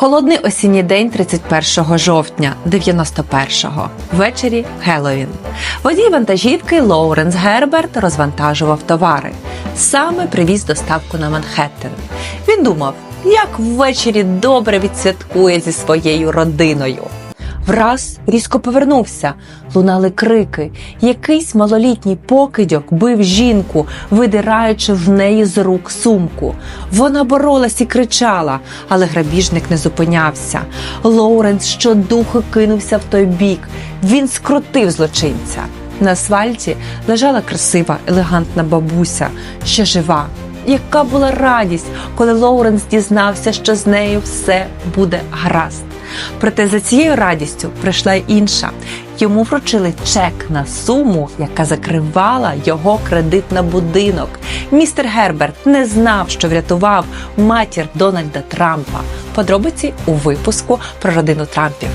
Холодний осінній день 31 жовтня 91-го, ввечері Геловін. Водій вантажівки Лоуренс Герберт розвантажував товари. Саме привіз доставку на Манхеттен. Він думав, як ввечері добре відсвяткує зі своєю родиною. Враз різко повернувся, лунали крики. Якийсь малолітній покидьок бив жінку, видираючи в неї з рук сумку. Вона боролась і кричала, але грабіжник не зупинявся. Лоуренс щодуху кинувся в той бік. Він скрутив злочинця. На асфальті лежала красива, елегантна бабуся, ще жива. Яка була радість, коли Лоуренс дізнався, що з нею все буде гаразд. Проте за цією радістю прийшла інша. Йому вручили чек на суму, яка закривала його кредит на будинок. Містер Герберт не знав, що врятував матір Дональда Трампа. Подробиці у випуску про родину Трампів.